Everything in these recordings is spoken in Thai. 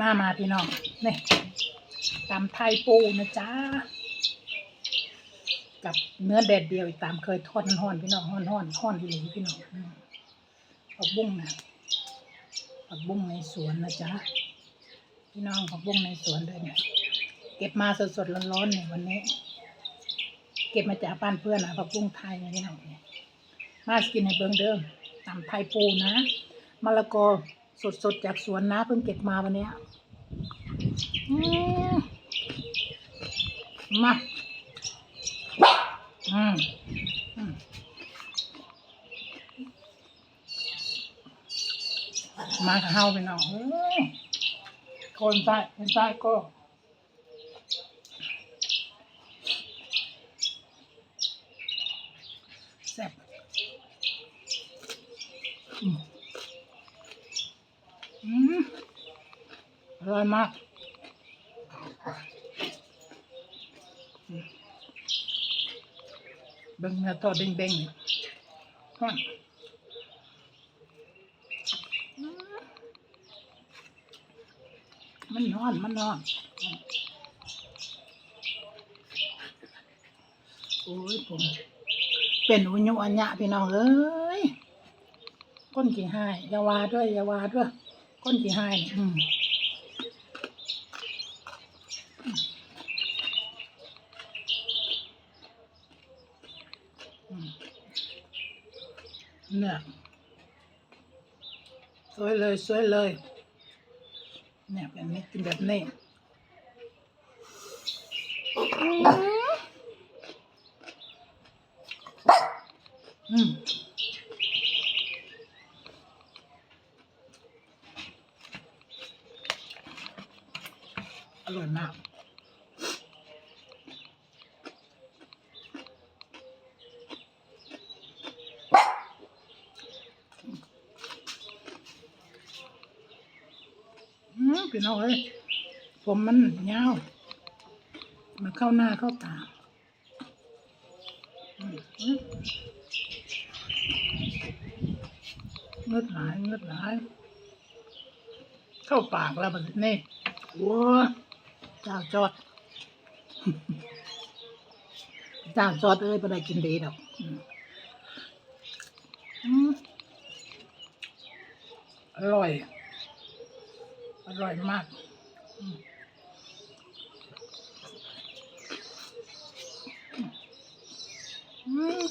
มามาพี่น้องนี่ตำไทยปูนะจ๊ะกับเนื้อแดดเดียวอีกตามเคยทอดห่อนพี่น้องห่อนห่อนห่อนที่หลีพี่น้องผักบุ้งนะผักบุ้งในสวนนะจ๊ะพี่น้องผักบุ้งในสวนเลยเนี่ยเก็บมาสดๆร้อนๆเนี่ยวันนี้ เก็บมาจากบ้านเพื่อนนะผักบุ้งไทยนะพี่น้องเนี่ยมากินในเบิงเดิมตำไทยปูนะมะละกอ สดๆจากสวนนะเพิ่งเก็บมาวันนี้มาอืมมากับเฮาไปน้องเอ้ยคนใต้คนใต้ก็แซ่บอืม อร่อยมากเบิ่งเนื้อทอดเด้งๆนี่ฮ้อนมันนอน มันนอน โอ้ยผม เป็นอุญญอัญญะพี่น้องเอ้ยก้นกี่ห้อยาวาด้วยอยาวาด้วย ก้นกี่ให้นี่อืมอืมเนี่ยสวยเลยสวยเลย เนี่ยแบบนี้กินแบบนี้อืม อร่อยมาก อืมพี่น้องเอ้ยผมมันยาว มันเข้าหน้าเข้าตาเงือดหลายเงือดหลาย เข้าปากแล้วมันนี่โอ้ เจ้าจอด เจ้าจอดเอ้ยไม่ได้กินดีดอกอืมอืมอร่อย อร่อยมากอืมอืม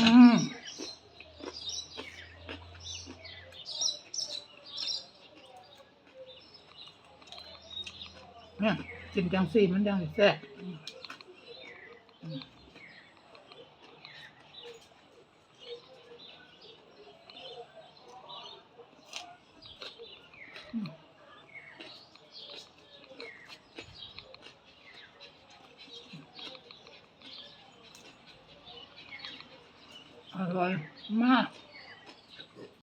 อืม เนี่ยกินจังสี่มันยังแซ่บอร่อยมาก